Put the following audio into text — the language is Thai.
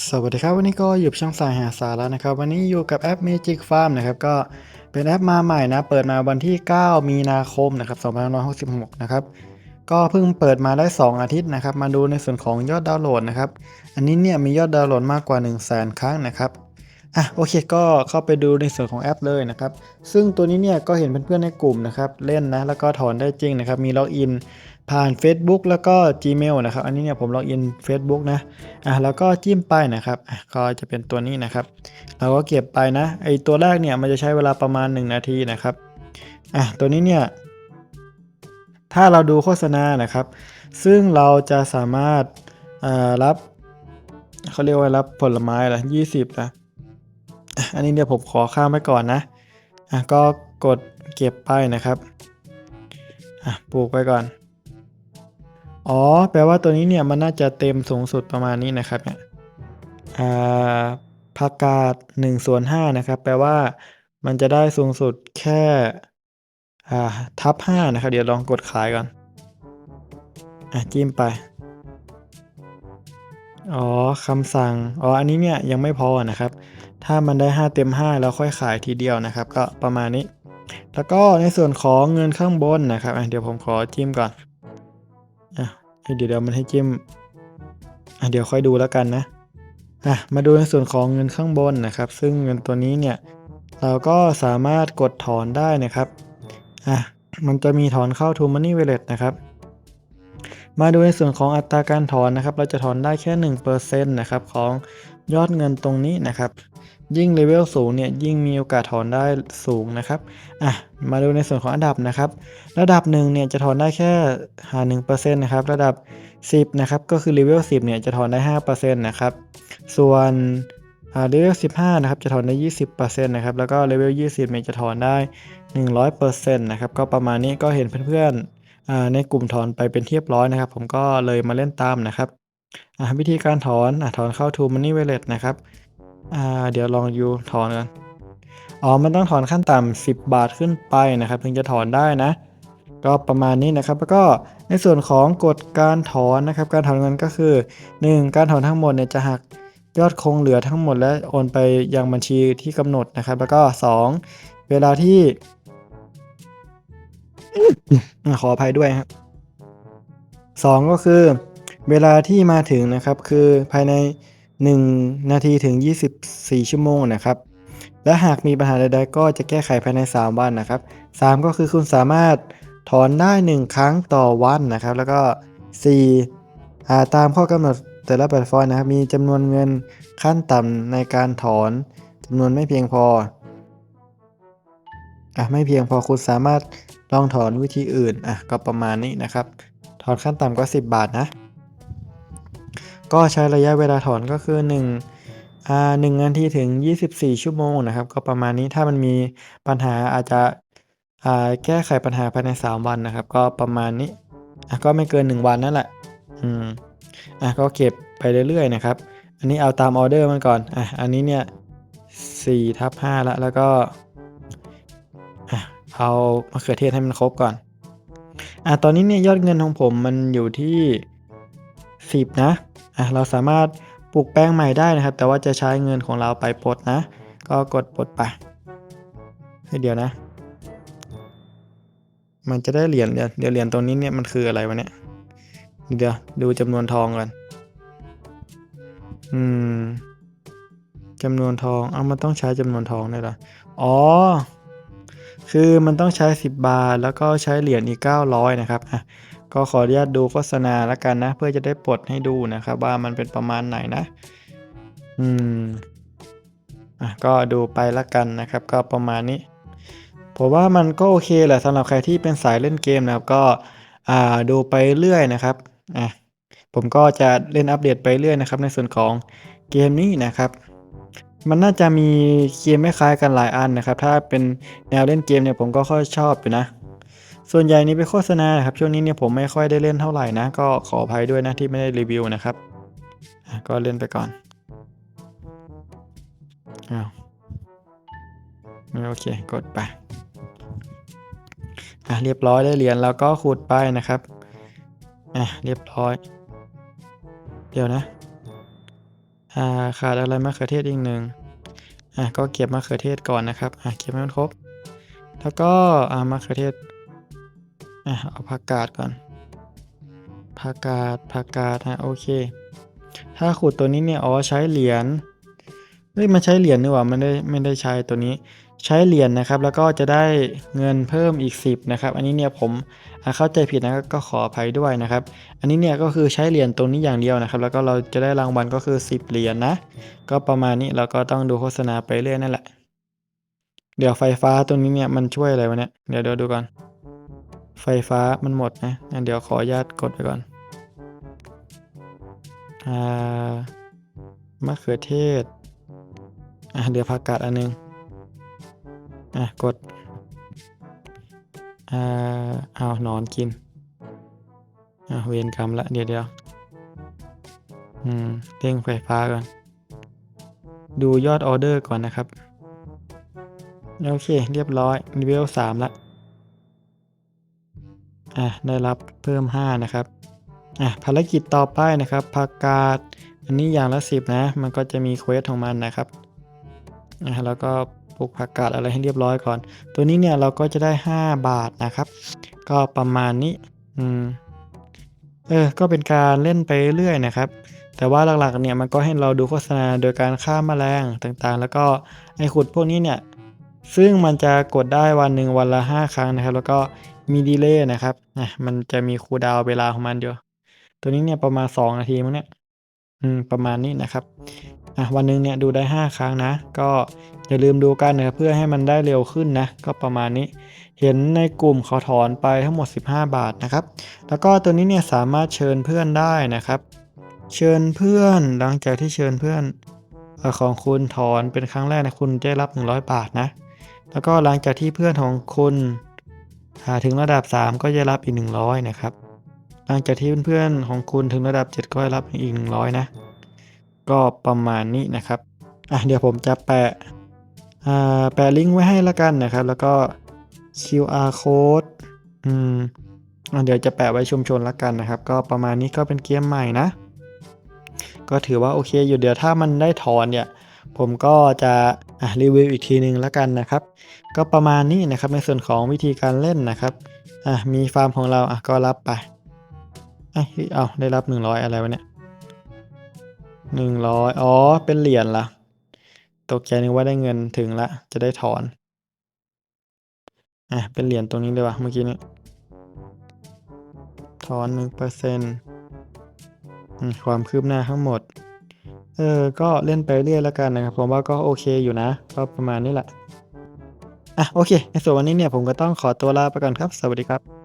สวัสดีครับวันนี้ก็อยู่ช่องสายหาสาระนะครับ วันนี้อยู่กับแอป Magic Farm นะครับก็เป็นแอปมาใหม่นะ เปิดมาวันที่ 9 มีนาคมนะครับ2566 นะครับ ก็เพิ่งเปิดมาได้ 2 อาทิตย์นะครับ มาดูในส่วนของยอดดาวน์โหลดนะครับ อันนี้เนี่ยมียอดดาวน์โหลดมากกว่า 1 0 0 0 0แสนครั้งนะครับอะโอเคก็เข้าไปดูในส่วนของแอปเลยนะครับ ซึ่งตัวนี้เนี่ยก็เห็นเพื่อนๆในกลุ่มนะครับ เล่นนะแล้วก็ถอนได้จริงนะครับ มีล็อกอิน ผ่าน Facebook แล้วก็ Gmail นะครับ อันนี้เนี่ยผมล็อกอิน Facebook นะอะแล้วก็จิ้มไปนะครับอะก็จะเป็นตัวนี้นะครับ เราก็เก็บไปนะไอตัวแรกเนี่ยมันจะใช้เวลาประมาณ 1 นาทีนะครับอะตัวนี้เนี่ยถ้าเราดูโฆษณานะครับ ซึ่งเราจะสามารถอ่ารับเขาเรียกว่ารับผลไม้ละยี่สิบนะอันนี้เดี๋ยวผมขอข้ามไว้ก่อนนะอะก็กดเก็บไปนะครับอะปลูกไปก่อน อ๋อ แปลว่าตัวนี้เนี่ยมันน่าจะเต็มสูงสุดประมาณนี้นะครับเนี่ยอ่าผักกาด1ส่วน5นะครับ แปลว่ามันจะได้สูงสุดแค่อ่าทับ5นะครับ เดี๋ยวลองกดขายก่อน อะจิ้มไป อ๋อคำสั่ง อ๋อ อันนี้เนี่ยยังไม่พอนะครับ ถ้ามันได้ 5 เต็ม 5 แล้วค่อยขายทีเดียวนะครับ ก็ประมาณนี้ แล้วก็ในส่วนของเงินข้างบนนะครับเดี๋ยวผมขอจิ้มก่อน เดี๋ยวเดี๋ยวมันให้จิ้มอะเดี๋ยวค่อยดูแล้วกันนะอะมาดูในส่วนของเงินข้างบนนะครับ ซึ่งเงินตัวนี้เนี่ยเราก็สามารถกดถอนได้นะครับอะมันจะมีถอนเข้า To Money Wallet นะครับ มาดูในส่วนของอัตราการถอนนะครับ เราจะถอนได้แค่1%นะครับของ ยอดเงินตรงนี้นะครับ ยิ่งเลเวลสูงเนี่ยยิ่งมีโอกาสถอนได้สูงนะครับอะมาดูในส่วนของอันดับนะครับ ระดับหนึ่งเนี่ยจะถอนได้แค่หา1%นะครับระดับ 10นะครับก็คือเลเวล10เนี่ยจะถอนได้5%นะครับส่วนเลเวล15นะครับจะถอนได้ 20%นะครับแล้วก็เลเวล20เนี่ยจะถอนได้ 100%นะครับก็ประมาณนี้ก็เห็นเพื่อนๆในกลุ่มถอนไปเป็นเรียบร้อยนะครับ ผมก็เลยมาเล่นตามนะครับ วิธีการถอนอถอนเข้า To Money Wallet นะครับเดี๋ยวลองยูถอนกันอ๋อมันต้องถอนขั้นต่ำ10 บาทขึ้นไปนะครับถึงจะถอนได้นะ ก็ประมาณนี้นะครับ แล้วก็ในส่วนของกฎการถอนนะครับ การถอนเงินก็คือ 1. การถอนทั้งหมดเนี่ยจะหักยอดคงเหลือทั้งหมดและโอนไปยังบัญชีที่กำหนดนะครับ แล้วก็ 2. เวลาที่ ขออภัยด้วยครับสองก็คือ เวลาที่มาถึงนะครับคือภายใน 1 นาทีถึง 24 ชั่วโมงนะครับ และหากมีปัญหาใดๆ ก็จะแก้ไขภายใน 3 วันนะครับ 3 ก็คือคุณสามารถถอนได้ 1 ครั้งต่อวันนะครับ แล้วก็ 4. อ่าตามข้อกำหนดแต่ละแพลตฟอร์มนะครับ มีจำนวนเงินขั้นต่ำในการถอนจำนวนไม่เพียงพออะไม่เพียงพอคุณสามารถลองถอนวิธีอื่นอะก็ประมาณนี้นะครับ ถอนขั้นต่ำก็ 10 บาทนะ ก็ใช้ระยะเวลาถอนก็คือ1อ่าหนึ่งนาทีถึง 24 ชั่วโมงนะครับ ก็ประมาณนี้ถ้ามันมีปัญหาอาจจะอ่าแก้ไขปัญหาภายใน 3 วันนะครับ ก็ประมาณนี้อะก็ไม่เกิน 1 วันนั่นแหละอืมอะก็เก็บไปเรื่อยๆนะครับ อันนี้เอาตามออเดอร์มันก่อนอะอันนี้เนี่ย4ทับ5ล้วแล้วก็อะเอามะเขือเทศให้มันครบก่อน อะตอนนี้เนี่ยยอดเงินของผมมันอยู่ที่ 10 นะะเราสามารถปลูกแป้งใหม่ได้นะครับ แต่ว่าจะใช้เงินของเราไปปลดนะ ก็กดปลดไปให้เดี๋ยวนะ มันจะได้เหรียญเดี๋ยวเดี๋ยวเหรียญตรงนี้เนี่ยมันคืออะไรวะเนี่ยเดี๋ยวดูจำนวนทองก่อนอืมจำนวนทอง เอามันต้องใช้จำนวนทองได้หรอ อ๋อ คือมันต้องใช้ 10 บาท แล้วก็ใช้เหรียญอีก 900 นะครับอะ ก็ขออนุญาตดูโฆษณาล้วกันนะ เพื่อจะได้ปลดให้ดูนะครับ ว่ามันเป็นประมาณไหนนะ อืมอะก็ดูไปล้วกันนะครับ ก็ประมาณนี้ผมว่ามันก็โอเคแหละสำหรับใครที่เป็นสายเล่นเกมนะครับ ก็อ่าดูไปเรื่อยนะครับอะผมก็จะเล่นอัปเดตไปเรื่อยนะครับ ในส่วนของเกมนี้นะครับ มันน่าจะมีเกมไม่คล้ายกันหลายอันนะครับ ถ้าเป็นแนวเล่นเกมเนี่ยผมก็ค่อยชอบอยู่นะ ส่วนใหญ่นี้เป็นโฆษณาครับช่วงนี้เนี่ยผมไม่ค่อยได้เล่นเท่าไหร่นะ ก็ขออภัยด้วยนะที่ไม่ได้รีวิวนะครับ ก็เล่นไปก่อนอ้าวโอเคกดไปอะเรียบร้อยได้เหรียญแล้วก็ขุดไปนะครับอะเรียบร้อย เดี๋ยวนะอ่าขาดอะไรมะเขือเทศอีกหนึ่งอะก็เก็บมะเขือเทศก่อนนะครับอะเก็บให้มันครบ แล้วก็อ่ามะเขือเทศ อะเอาผักกาดก่อนผักกาดผักกาดฮะโอเค ถ้าขุดตัวนี้เนี่ยอ๋อใช้เหรียญเฮ้ยมันใช้เหรียญนี่หว่ามันได้ไม่ได้ใช้ตัวนี้ใช้เหรียญนะครับ แล้วก็จะได้เงินเพิ่มอีก 10นะครับ อันนี้เนี่ยผมเข้าใจผิดนะก็ขออภัยด้วยนะครับ อันนี้เนี่ยก็คือใช้เหรียญตรงนี้อย่างเดียวนะครับ แล้วก็เราจะได้รางวัลก็คือ 10เหรียญนะก็ประมาณนี้เราก็ต้องดูโฆษณาไปเรื่อยนั่นแหละ เดี๋ยวไฟฟ้าตัวนี้เนี่ยมันช่วยอะไรวะเนี่ยเดี๋ยวเดี๋ยวดูก่อน ไฟฟ้ามันหมดนะงั้นเดี๋ยวขออนุญาตกดไปก่อน อ่ามะเขือเทศ อะเดี๋ยวผักกาดอันนึง อะกด อ่าเอาหนอนกิน อะเวรกรรมละเดี๋ยวเดี๋ยวอืมเร่งไฟฟ้าก่อน ดูยอดออเดอร์ก่อนนะครับ โอเค เรียบร้อยเลเวลสามละ อะได้รับเพิ่ม 5 นะครับอะภารกิจต่อไปนะครับผักกาดอันนี้อย่างละ 10 นะ มันก็จะมีเควสของมันนะครับอะแล้วก็ปลูกผักกาดอะไรให้เรียบร้อยก่อน ตัวนี้เนี่ยเราก็จะได้ 5 บาทนะครับ ก็ประมาณนี้อืมเออก็เป็นการเล่นไปเรื่อยนะครับ แต่ว่าหลักๆเนี่ยมันก็ให้เราดูโฆษณาโดยการฆ่าแมลงต่างๆ แล้วก็ไอขุดพวกนี้เนี่ยซึ่งมันจะกดได้วันหนึ่งวันละ 5 ครั้งนะครับ แล้วก็ มีดีเลย์นะครับอะมันจะมีคูลดาวเวลาของมันอยู่ตัวนี้เนี่ยประมาณ 2 นาทีมั้งเนี่ยอืมประมาณนี้นะครับอะวันหนึ่งเนี่ยดูได้ 5 ครั้งนะ ก็อย่าลืมดูกันนะเพื่อให้มันได้เร็วขึ้นนะ ก็ประมาณนี้ เห็นในกลุ่มเขาถอนไปทั้งหมด 15 บาทนะครับ แล้วก็ตัวนี้เนี่ยสามารถเชิญเพื่อนได้นะครับ เชิญเพื่อนหลังจากที่เชิญเพื่อนอของคุณถอนเป็นครั้งแรกนะคุณได้รับ 100 บาทนะ แล้วก็หลังจากที่เพื่อนของคุณ หาถึงระดับ 3 ก็จะรับอีก 100 นะครับ หลังจากที่เพื่อนๆของคุณถึงระดับ 7 ก็จะรับอีก 100 นะ ก็ประมาณนี้นะครับ อะเดี๋ยวผมจะแปะอ่าแปะลิงก์ไว้ให้ละกันนะครับ แล้วก็ QR code อืมอะเดี๋ยวจะแปะไว้ชุมชนละกันนะครับ ก็ประมาณนี้ก็เป็นเกมใหม่นะ ก็ถือว่าโอเคอยู่เดี๋ยวถ้ามันได้ถอนเนี่ย ผมก็จะ อะรีวิวอีกทีหนึ่งแล้วกันนะครับ ก็ประมาณนี้นะครับในส่วนของวิธีการเล่นนะครับอะมีฟาร์มของเราอะก็รับไปอะเฮ้ยเอาได้รับ 100 อะไรวะเนี่ย100อ๋อ เป็นเหรียญละตกใจนึกว่าได้เงินถึงละ จะได้ถอน อะ เป็นเหรียญตรงนี้เลยวะเมื่อกี้นี้ ถอน1%เปอร์เซ็นต์ความคืบหน้าทั้งหมด เออ ก็เล่นไปเรื่อยแล้วกันนะครับผมว่าก็โอเคอยู่นะ ก็ประมาณนี้แหละ อะโอเค ในส่วนวันนี้เนี่ยผมก็ต้องขอตัวลาไปก่อนครับ สวัสดีครับ